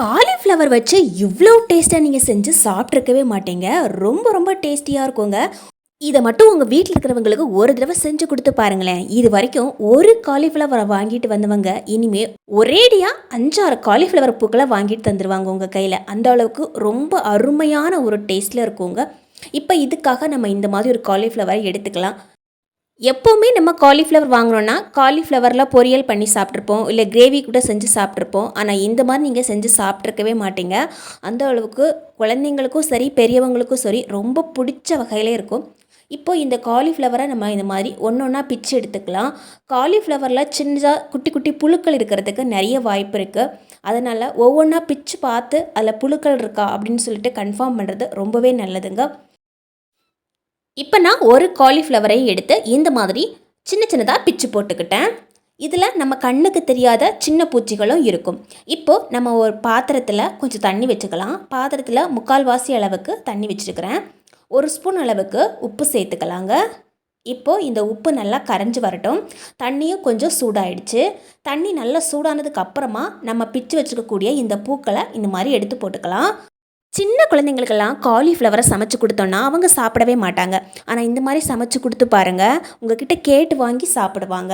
Cauliflower வச்சு இவ்வளோ டேஸ்ட்டாக நீங்கள் செஞ்சு சாப்பிட்ருக்கவே மாட்டீங்க. ரொம்ப ரொம்ப டேஸ்டியாக இருக்குங்க. இதை மட்டும் உங்கள் வீட்டில் இருக்கிறவங்களுக்கு ஒரு தடவை செஞ்சு கொடுத்து பாருங்களேன். இது வரைக்கும் ஒரு காலிஃப்ளவரை வாங்கிட்டு வந்தவங்க இனிமே ஒரேடியாக அஞ்சாறு காலிஃப்ளவர் பூக்களை வாங்கிட்டு தந்துடுவாங்க உங்கள் கையில். அந்த அளவுக்கு ரொம்ப அருமையான ஒரு டேஸ்ட்டில் இருக்குங்க. இப்போ இதுக்காக நம்ம இந்த மாதிரி ஒரு காலிஃப்ளவரை எடுத்துக்கலாம். எப்போவுமே நம்ம காலிஃப்ளவர் வாங்கினோன்னா காலிஃப்ளவரில் பொரியல் பண்ணி சாப்பிட்ருப்போம் இல்லை கிரேவி கூட செஞ்சு சாப்பிட்ருப்போம் ஆனால் இந்த மாதிரி நீங்கள் செஞ்சு சாப்பிட்ருக்கவே மாட்டீங்க. அந்த அளவுக்கு குழந்தைங்களுக்கும் சரி பெரியவங்களுக்கும் சரி ரொம்ப பிடிச்ச வகையிலே இருக்கும். இப்போ இந்த காலிஃப்ளவரை நம்ம இந்த மாதிரி ஒன்று ஒன்றா பிச்சு எடுத்துக்கலாம். காலிஃப்ளவரில் சின்னதாக குட்டி குட்டி புழுக்கள் இருக்கிறதுக்கு நிறைய வாய்ப்பு இருக்குது அதனால் ஒவ்வொன்றா பிச்சு பார்த்து அதில் புழுக்கள் இருக்கா அப்படின்னு சொல்லிட்டு கன்ஃபார்ம் பண்ணுறது ரொம்பவே நல்லதுங்க. இப்போ நான் ஒரு காலிஃப்ளவரையும் எடுத்து இந்த மாதிரி சின்ன சின்னதாக பிச்சு போட்டுக்கிட்டேன். இதில் நம்ம கண்ணுக்கு தெரியாத சின்ன பூச்சிகளும் இருக்கும். இப்போது நம்ம ஒரு பாத்திரத்தில் கொஞ்சம் தண்ணி வச்சுக்கலாம். பாத்திரத்தில் முக்கால்வாசி அளவுக்கு தண்ணி வச்சுருக்கிறேன். ஒரு ஸ்பூன் அளவுக்கு உப்பு சேர்த்துக்கலாங்க. இப்போது இந்த உப்பு நல்லா கரைஞ்சி வரட்டும். தண்ணியும் கொஞ்சம் சூடாயிடுச்சு. தண்ணி நல்லா சூடானதுக்கு அப்புறமா நம்ம பிச்சு வச்சுக்கக்கூடிய இந்த பூக்களை இந்த மாதிரி எடுத்து போட்டுக்கலாம். சின்ன குழந்தைங்களுக்கெல்லாம் காலிஃப்ளவரை சமைச்சு கொடுத்தோன்னா அவங்க சாப்பிடவே மாட்டாங்க. ஆனால் இந்த மாதிரி சமைச்சு கொடுத்து பாருங்கள் உங்ககிட்ட கேட்டு வாங்கி சாப்பிடுவாங்க.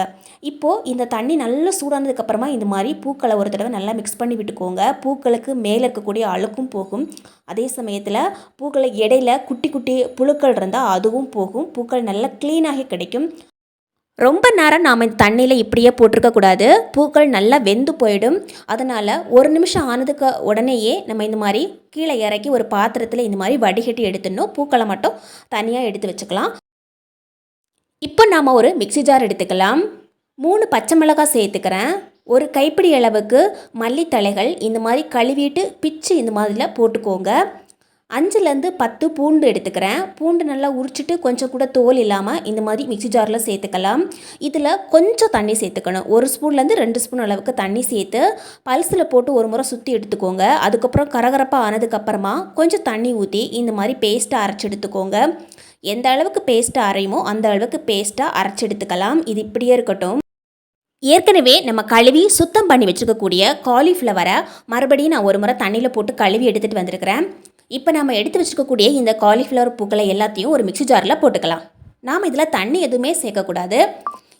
இப்போது இந்த தண்ணி நல்லா சூடானதுக்கப்புறமா இந்த மாதிரி பூக்களை ஒரு தடவை நல்லா மிக்ஸ் பண்ணி விட்டுக்கோங்க. பூக்களுக்கு மேலே இருக்கக்கூடிய அழுக்கும் போகும். அதே சமயத்தில் பூக்களை இடையில குட்டி குட்டி புழுக்கள் இருந்தால் அதுவும் போகும். பூக்கள் நல்லா க்ளீனாகி கிடைக்கும். ரொம்ப நேரம் நாம் இந்த தண்ணியில் இப்படியே போட்டிருக்கக்கூடாது பூக்கள் நல்லா வெந்து போயிடும். அதனால் ஒரு நிமிஷம் ஆனதுக்கு உடனேயே நம்ம இந்த மாதிரி கீழே இறக்கி ஒரு பாத்திரத்தில் இந்த மாதிரி வடிகட்டி எடுத்துடணும். பூக்களை மட்டும் தனியாக எடுத்து வச்சுக்கலாம். இப்போ நாம் ஒரு மிக்ஸி ஜார் எடுத்துக்கலாம். மூணு பச்சை மிளகாய் சேர்த்துக்கிறேன். ஒரு கைப்பிடி அளவுக்கு மல்லித்தழைகள் இந்த மாதிரி கழுவிட்டு பிச்சு இந்த மாதிரிலாம் போட்டுக்கோங்க. அஞ்சுலேருந்து பத்து பூண்டு எடுத்துக்கிறேன். பூண்டு நல்லா உரிச்சிட்டு கொஞ்சம் கூட தோல் இல்லாமல் இந்த மாதிரி மிக்ஸி ஜாரில் சேர்த்துக்கலாம். இதில் கொஞ்சம் தண்ணி சேர்த்துக்கணும். ஒரு ஸ்பூன்லேருந்து ரெண்டு ஸ்பூன் அளவுக்கு தண்ணி சேர்த்து பல்ஸில் போட்டு ஒரு முறை சுற்றி எடுத்துக்கோங்க. அதுக்கப்புறம் கரகரப்பாக ஆனதுக்கப்புறமா கொஞ்சம் தண்ணி ஊற்றி இந்த மாதிரி பேஸ்ட்டை அரைச்சி எடுத்துக்கோங்க. எந்த அளவுக்கு பேஸ்ட்டாக அரையுமோ அந்த அளவுக்கு பேஸ்ட்டாக அரைச்சி எடுத்துக்கலாம். இது இப்படியே இருக்கட்டும். ஏற்கனவே நம்ம கழுவி சுத்தம் பண்ணி வச்சுருக்கக்கூடிய காலிஃப்ளவரை மறுபடியும் நான் ஒரு முறை தண்ணியில் போட்டு கழுவி எடுத்துகிட்டு வந்திருக்கிறேன். இப்போ நம்ம எடுத்து வச்சுக்கக்கூடிய இந்த காலிஃப்ளவர் பூக்களை எல்லாத்தையும் ஒரு மிக்ஸி ஜாரில் போட்டுக்கலாம். நாம் இதில் தண்ணி எதுவுமே சேர்க்கக்கூடாது.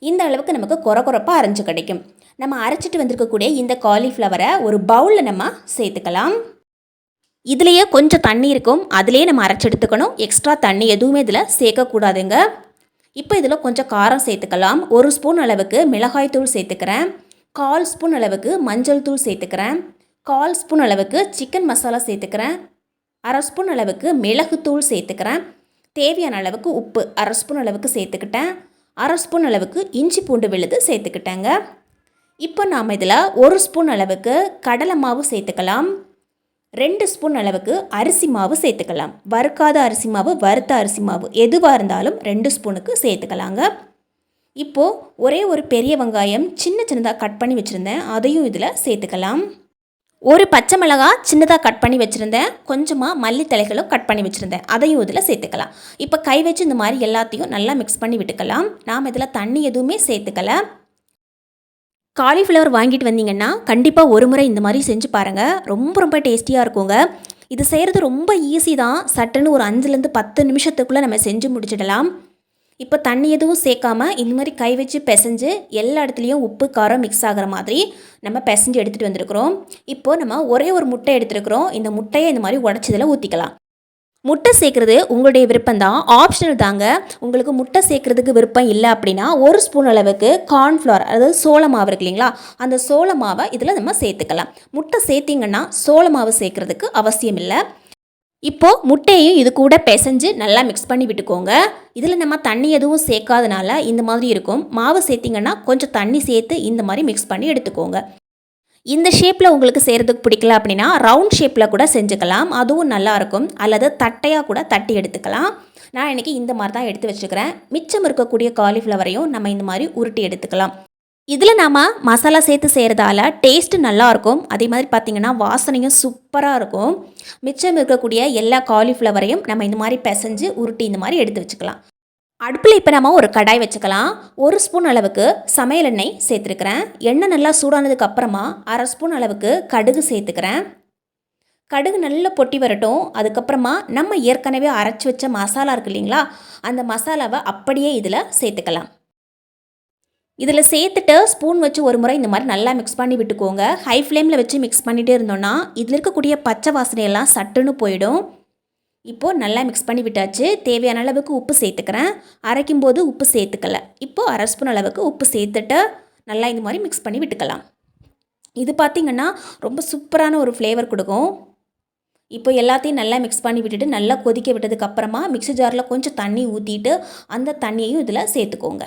இந்த அளவுக்கு நமக்கு குறை குறைப்பாக அரைஞ்சு கிடைக்கும். நம்ம அரைச்சிட்டு வந்திருக்கக்கூடிய இந்த காலிஃப்ளவரை ஒரு பவுலில் நம்ம சேர்த்துக்கலாம். இதுலேயே கொஞ்சம் தண்ணி இருக்கும். அதுலேயே நம்ம அரைச்சி எடுத்துக்கணும். எக்ஸ்ட்ரா தண்ணி எதுவுமே இதில் சேர்க்கக்கூடாதுங்க. இப்போ இதில் கொஞ்சம் காரம் சேர்த்துக்கலாம். ஒரு ஸ்பூன் அளவுக்கு மிளகாய் தூள் சேர்த்துக்கிறேன். கால் ஸ்பூன் அளவுக்கு மஞ்சள் தூள் சேர்த்துக்கிறேன். கால் ஸ்பூன் அளவுக்கு சிக்கன் மசாலா சேர்த்துக்கிறேன். அரை ஸ்பூன் அளவுக்கு மிளகுத்தூள் சேர்த்துக்கிறேன். தேவையான அளவுக்கு உப்பு அரை ஸ்பூன் அளவுக்கு சேர்த்துக்கிட்டேன். அரை ஸ்பூன் அளவுக்கு இஞ்சி பூண்டு விழுது சேர்த்துக்கிட்டேங்க. இப்போ நாம் இதில் ஒரு ஸ்பூன் அளவுக்கு கடலை மாவு சேர்த்துக்கலாம். ரெண்டு ஸ்பூன் அளவுக்கு அரிசி மாவு சேர்த்துக்கலாம். வறுக்காத அரிசி மாவு வறுத்த அரிசி மாவு எதுவாக இருந்தாலும் ரெண்டு ஸ்பூனுக்கு சேர்த்துக்கலாங்க. இப்போது ஒரே ஒரு பெரிய வெங்காயம் சின்ன சின்னதாக கட் பண்ணி வச்சுருந்தேன். அதையும் இதில் சேர்த்துக்கலாம். ஒரு பச்சை மிளகாய் சின்னதாக கட் பண்ணி வச்சுருந்தேன். கொஞ்சமாக மல்லித்தலைகளும் கட் பண்ணி வச்சுருந்தேன். அதையும் இதில் சேர்த்துக்கலாம். இப்போ கை வச்சு இந்த மாதிரி எல்லாத்தையும் நல்லா மிக்ஸ் பண்ணி விட்டுக்கலாம். நாம் இதில் தண்ணி எதுவுமே சேர்த்துக்கல. காலிஃப்ளவர் வாங்கிட்டு வந்தீங்கன்னா கண்டிப்பாக ஒரு முறை இந்த மாதிரி செஞ்சு பாருங்கள் ரொம்ப ரொம்ப டேஸ்டியாக இருக்குங்க. இது செய்கிறது ரொம்ப ஈஸி தான். சட்டுன்னு ஒரு அஞ்சுலேருந்து பத்து நிமிஷத்துக்குள்ளே நம்ம செஞ்சு முடிச்சிடலாம். இப்போ தண்ணி எதுவும் சேர்க்காம இந்த மாதிரி கை வச்சு பிசைஞ்சு எல்லா இடத்துலையும் உப்பு காரம் மிக்ஸ் ஆகிற மாதிரி நம்ம பிசைஞ்சு எடுத்துகிட்டு வந்திருக்கிறோம். இப்போது நம்ம ஒரே ஒரு முட்டை எடுத்துருக்குறோம். இந்த முட்டையை இந்த மாதிரி உடச்சதில் ஊற்றிக்கலாம் முட்டை சேர்க்குறது உங்களுடைய விருப்பம் தான் ஆப்ஷனல் தாங்க. உங்களுக்கு முட்டை சேர்க்குறதுக்கு விருப்பம் இல்லை அப்படின்னா ஒரு ஸ்பூன் அளவுக்கு கார்ன்ஃப்ளவர் அதாவது சோள மாவு இருக்கு இல்லைங்களா? அந்த சோள மாவை இதில் நம்ம சேர்த்துக்கலாம். முட்டை சேர்த்திங்கன்னா சோள மாவு சேர்க்குறதுக்கு அவசியம் இல்லை. இப்போது முட்டையும் இது கூட பிசைஞ்சு நல்லா மிக்ஸ் பண்ணி விட்டுக்கோங்க. இதில் நம்ம தண்ணி எதுவும் சேர்க்காதனால இந்த மாதிரி இருக்கும். மாவு சேர்த்திங்கன்னா கொஞ்சம் தண்ணி சேர்த்து இந்த மாதிரி மிக்ஸ் பண்ணி எடுத்துக்கோங்க. இந்த ஷேப்பில் உங்களுக்கு செய்கிறதுக்கு பிடிக்கல அப்படின்னா ரவுண்ட் ஷேப்பில் கூட செஞ்சுக்கலாம். அதுவும் நல்லாயிருக்கும் அல்லது தட்டையாக கூட தட்டி எடுத்துக்கலாம். நான் இன்றைக்கி இந்த மாதிரி தான் எடுத்து வச்சுக்கிறேன். மிச்சம் இருக்கக்கூடிய காலிஃப்ளவரையும் நம்ம இந்த மாதிரி உருட்டி எடுத்துக்கலாம். இதில் நாம் மசாலா சேர்த்து செய்கிறதால டேஸ்ட்டு நல்லாயிருக்கும். அதே மாதிரி பார்த்திங்கன்னா வாசனையும் சூப்பராக இருக்கும். மிச்சம் இருக்கக்கூடிய எல்லா காலிஃப்ளவரையும் நம்ம இந்த மாதிரி பிசைஞ்சு உருட்டி இந்த மாதிரி எடுத்து வச்சுக்கலாம். அடுப்பில் இப்போ நம்ம ஒரு கடாய் வச்சுக்கலாம். ஒரு ஸ்பூன் அளவுக்கு சமையல் எண்ணெய் சேர்த்துருக்கிறேன். எண்ணெய் நல்லா சூடானதுக்கு அப்புறமா அரை ஸ்பூன் அளவுக்கு கடுகு சேர்த்துக்கிறேன். கடுகு நல்லா பொட்டி வரட்டும். அதுக்கப்புறமா நம்ம ஏற்கனவே அரைச்சி வச்ச மசாலா இருக்கு இல்லைங்களா அந்த மசாலாவை அப்படியே இதில் சேர்த்துக்கலாம். இதில் சேர்த்துட்டு ஸ்பூன் வச்சு ஒரு முறை இந்த மாதிரி நல்லா மிக்ஸ் பண்ணி விட்டுக்கோங்க. ஹை ஃப்ளேமில் வச்சு மிக்ஸ் பண்ணிகிட்டே இருந்தோன்னா இதில் இருக்கக்கூடிய பச்சை வாசனையெல்லாம் சட்டுன்னு போயிடும். இப்போது நல்லா மிக்ஸ் பண்ணி விட்டாச்சு. தேவையான அளவுக்கு உப்பு சேர்த்துக்கிறேன். அரைக்கும் போது உப்பு சேர்த்துக்கல. இப்போது அரை ஸ்பூன் அளவுக்கு உப்பு சேர்த்துட்டு நல்லா இந்த மாதிரி மிக்ஸ் பண்ணி விட்டுக்கலாம். இது பார்த்திங்கன்னா ரொம்ப சூப்பரான ஒரு ஃப்ளேவர் கொடுக்கும். இப்போ எல்லாத்தையும் நல்லா மிக்ஸ் பண்ணி விட்டுட்டு நல்லா கொதிக்க விட்டதுக்கப்புறமா மிக்ஸி ஜாரில் கொஞ்சம் தண்ணி ஊற்றிட்டு அந்த தண்ணியையும் இதில் சேர்த்துக்கோங்க.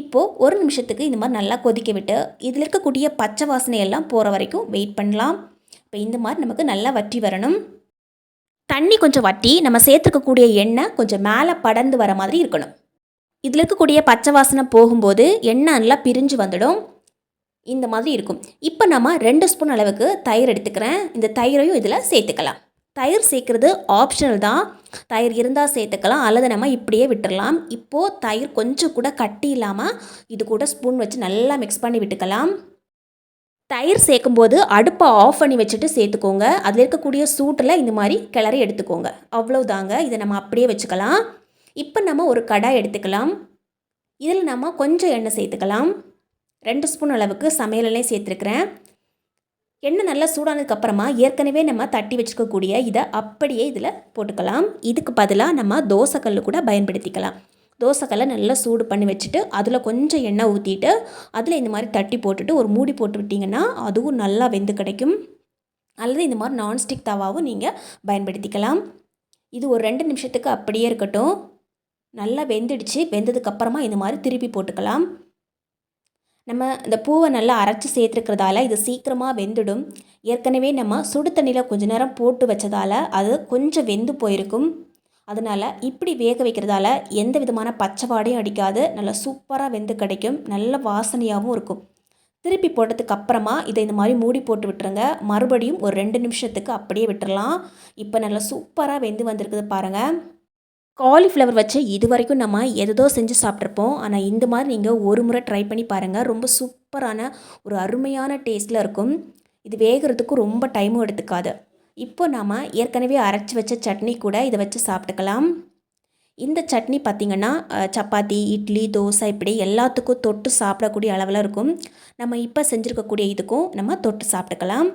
இப்போது ஒரு நிமிஷத்துக்கு இந்த மாதிரி நல்லா கொதிக்க விட்டு இதில் இருக்கக்கூடிய பச்சை வாசனை எல்லாம் போகிற வரைக்கும் வெயிட் பண்ணலாம். இப்போ இந்த மாதிரி நமக்கு நல்லா வற்றி வரணும். தண்ணி கொஞ்சம் வட்டி நம்ம சேர்த்துக்கக்கூடிய எண்ணெய் கொஞ்சம் மேலே படர்ந்து வர மாதிரி இருக்கணும். இதில் இருக்கக்கூடிய பச்சை வாசனை போகும்போது எண்ணெய் நல்லா பிரிஞ்சு வந்துடும். இந்த மாதிரி இருக்கும். இப்போ நம்ம ரெண்டு ஸ்பூன் அளவுக்கு தயிர் எடுத்துக்கிறேன். இந்த தயிரையும் இதில் சேர்த்துக்கலாம். தயிர் சேர்க்குறது ஆப்ஷனல் தான். தயிர் இருந்தால் சேர்த்துக்கலாம் அல்லது நம்ம இப்படியே விட்டுடலாம் இப்போது தயிர் கொஞ்சம் கூட கட்டி இல்லாமல் இது கூட ஸ்பூன் வச்சு நல்லா மிக்ஸ் பண்ணி விட்டுக்கலாம். தயிர் சேர்க்கும்போது அடுப்பை ஆஃப் பண்ணி வச்சுட்டு சேர்த்துக்கோங்க. அதில் இருக்கக்கூடிய சூட்டில் இந்த மாதிரி கிளறி எடுத்துக்கோங்க. அவ்வளோதாங்க இதை நம்ம அப்படியே வச்சுக்கலாம். இப்போ நம்ம ஒரு கடாய் எடுத்துக்கலாம். இதில் நம்ம கொஞ்சம் எண்ணெய் சேர்த்துக்கலாம். ரெண்டு ஸ்பூன் அளவுக்கு சமையலெல்லாம் சேர்த்துருக்குறேன். எண்ணெய் நல்லா சூடானதுக்கப்புறமா ஏற்கனவே நம்ம தட்டி வச்சுக்கக்கூடிய இதை அப்படியே இதில் போட்டுக்கலாம். இதுக்கு பதிலாக நம்ம தோசைக்கல் கூட பயன்படுத்திக்கலாம். தோசைக்கல்லை நல்லா சூடு பண்ணி வச்சுட்டு அதில் கொஞ்சம் எண்ணெய் ஊற்றிட்டு அதில் இந்த மாதிரி தட்டி போட்டுட்டு ஒரு மூடி போட்டு விட்டிங்கன்னா அதுவும் நல்லா வெந்து கிடைக்கும். அல்லது இந்த மாதிரி நான்ஸ்டிக் தவாவும் நீங்கள் பயன்படுத்திக்கலாம். இது ஒரு ரெண்டு நிமிஷத்துக்கு அப்படியே இருக்கட்டும். நல்லா வெந்துடுச்சு. வெந்ததுக்கப்புறமா இந்த மாதிரி திருப்பி போட்டுக்கலாம். நம்ம இந்த பூவை நல்லா அரைச்சி சேர்த்துருக்கிறதால இது சீக்கிரமாக வெந்துடும். ஏற்கனவே நம்ம சுடு தண்ணியில் கொஞ்ச நேரம் போட்டு வச்சதால் அது கொஞ்சம் வெந்து போயிருக்கும். அதனால் இப்படி வேக வைக்கிறதால எந்த விதமான பச்சை வாடையும் அடிக்காது. நல்லா சூப்பராக வெந்து கிடைக்கும். நல்ல வாசனையாகவும் இருக்கும். திருப்பி போட்டதுக்கு அப்புறமா இதை இந்த மாதிரி மூடி போட்டு விட்டுருங்க. மறுபடியும் ஒரு ரெண்டு நிமிஷத்துக்கு அப்படியே விட்டுடலாம் இப்போ நல்லா சூப்பராக வெந்து வந்திருக்குது பாருங்கள் காலிஃப்ளவர் வச்சு இது வரைக்கும் நம்ம எதோ செஞ்சு சாப்பிட்ருப்போம் ஆனால் இந்த மாதிரி நீங்கள் ஒரு முறை ட்ரை பண்ணி பாருங்கள் ரொம்ப சூப்பரான ஒரு அருமையான டேஸ்ட்டில் இருக்கும். இது வேகிறதுக்கும் ரொம்ப டைமும் எடுத்துக்காது. இப்போ நாம் ஏற்கனவே அரைச்சி வச்ச சட்னி கூட இதை வச்சு சாப்பிட்டுக்கலாம். இந்த சட்னி பார்த்திங்கன்னா சப்பாத்தி இட்லி தோசை இப்படி எல்லாத்துக்கும் தொட்டு சாப்பிடக்கூடிய அளவில் இருக்கும். நம்ம இப்போ செஞ்சுருக்கக்கூடிய இதுக்கும் நம்ம தொட்டு சாப்பிட்டுக்கலாம்.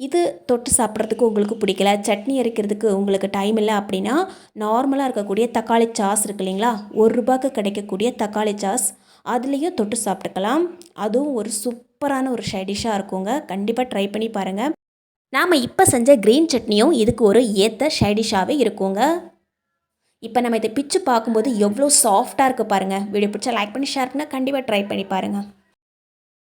இது தொட்டு சாப்பிட்றதுக்கு உங்களுக்கு பிடிக்கல சட்னி அரைக்கிறதுக்கு உங்களுக்கு டைம் இல்லை அப்படின்னா நார்மலாக இருக்கக்கூடிய தக்காளி சாஸ் இருக்கு இல்லைங்களா? ஒரு ரூபாய்க்கு கிடைக்கக்கூடிய தக்காளி சாஸ். அதுலேயும் தொட்டு சாப்பிட்டுக்கலாம். அதுவும் ஒரு சூப்பரான ஒரு ஷைடிஷாக இருக்குங்க. கண்டிப்பாக ட்ரை பண்ணி பாருங்கள் நாம் இப்போ செஞ்ச க்ரீன் சட்னியும் இதுக்கு ஒரு ஏற்ற ஷைடிஷாகவே இருக்குங்க. இப்போ நம்ம இதை பிச்சு பார்க்கும்போது எவ்வளோ சாஃப்டாக இருக்குது பாருங்கள் வீடியோ பிடிச்சா லைக் பண்ணி ஷேர் பண்ணால் கண்டிப்பாக ட்ரை பண்ணி பாருங்கள்